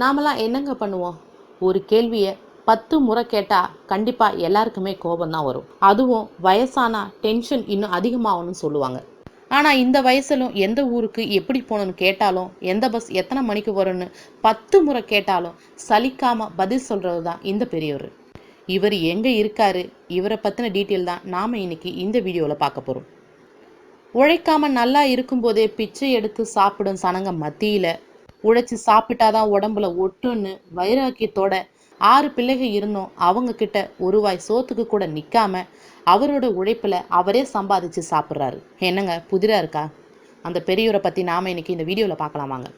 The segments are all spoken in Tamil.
நாமெல்லாம் என்னங்க பண்ணுவோம்? ஒரு கேள்வியை பத்து முறை கேட்டால் கண்டிப்பாக எல்லாருக்குமே கோபம் தான் வரும். அதுவும் வயசானா டென்ஷன் இன்னும் அதிகமாகணும்னு சொல்லுவாங்க. ஆனால் இந்த வயசிலும் எந்த ஊருக்கு எப்படி போகணும்னு கேட்டாலும் எந்த பஸ் எத்தனை மணிக்கு வரும்னு பத்து முறை கேட்டாலும் சலிக்காமல் பதில் சொல்கிறது தான் இந்த பெரியவர். இவர் எங்கே இருக்காரு? இவரை பற்றின டீட்டெயில் தான் நாம் இன்னைக்கு இந்த வீடியோவில் பார்க்க போகிறோம் உழைக்காம நல்லா இருக்கும்போதே பிச்சை எடுத்து சாப்பிடும் சனங்க மத்தியில் உழைச்சி சாப்பிட்டாதான் உடம்புல ஒட்டுன்னு வைராக்கியத்தோட ஆறு பிள்ளைகள் இருந்தோம். அவங்க கிட்ட ஒரு வாய் சோத்துக்கு கூட நிற்காம அவரோட உழைப்பில் அவரே சம்பாதிச்சு சாப்பிட்றாரு. என்னங்க புதிரா இருக்கா? அந்த பெரியவரை பற்றி நாம் இன்னைக்கு இந்த வீடியோவில் பார்க்கலாம் வாங்க.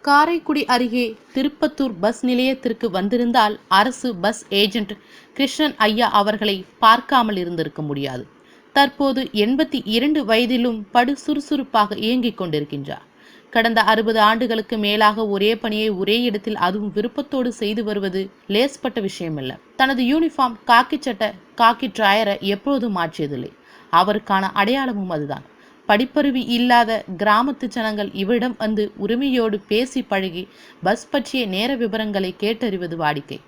காரைக்குடி அருகே திருப்பத்தூர் பஸ் நிலையத்திற்கு வந்திருந்தால் அரசு பஸ் ஏஜென்ட் கிருஷ்ணன் ஐயா அவர்களை பார்க்காமல் இருந்திருக்க முடியாது. தற்போது எண்பத்தி இரண்டு வயதிலும் படு சுறுசுறுப்பாக இயங்கிக் கொண்டிருக்கின்றார். கடந்த அறுபது ஆண்டுகளுக்கு மேலாக ஒரே பணியை ஒரே இடத்தில் அதுவும் விருப்பத்தோடு செய்து வருவது லேஸ்பட்ட விஷயமல்ல. தனது யூனிஃபார்ம் காக்கி சட்டை காக்கி ட்ராயரை எப்போதும் மாற்றியதில்லை. அவருக்கான அடையாளமும் அதுதான். படிப்பறிவு இல்லாத கிராமத்து ஜனங்கள் இவரிடம் வந்து உரிமையோடு பேசி பழகி பஸ் பற்றிய நேர விவரங்களை கேட்டறிவது வாடிக்கை.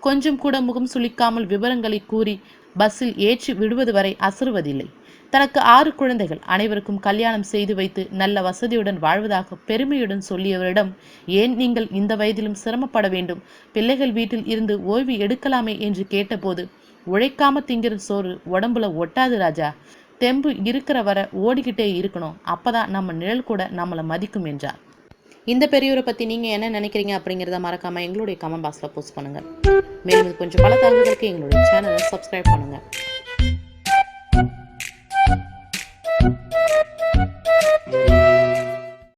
கொஞ்சம் கூட முகம் சுளிக்காமல் விவரங்களை கூறி பஸ்ஸில் ஏற்றி விடுவது வரை அசருவதில்லை. தனக்கு ஆறு குழந்தைகள். அனைவருக்கும் கல்யாணம் செய்து வைத்து நல்ல வசதியுடன் வாழ்வதாக பெருமையுடன் சொல்லியவரிடம் ஏன் நீங்கள் இந்த வயதிலும் சிரமப்பட வேண்டும்? பிள்ளைகள் வீட்டில் இருந்து ஓய்வு எடுக்கலாமே? என்று கேட்டபோது உழைக்காம திங்கிற சோறு உடம்புல ஒட்டாது ராஜா. தெம்பு இருக்கிற வர ஓடிக்கிட்டே இருக்கணும். அப்பதான் நம்ம நிழல் கூட நம்மளை மதிக்கும் என்றார். இந்த பெரியவரை பற்றி நீங்கள் என்ன நினைக்கிறீங்க அப்படிங்கிறத மறக்காமல் எங்களுடைய கமெண்ட் பாக்ஸில் போஸ்ட் பண்ணுங்கள் மேலும் இது கொஞ்சம் பல தகவல்களுக்கு எங்களுடைய சேனலை சப்ஸ்கிரைப் பண்ணுங்கள்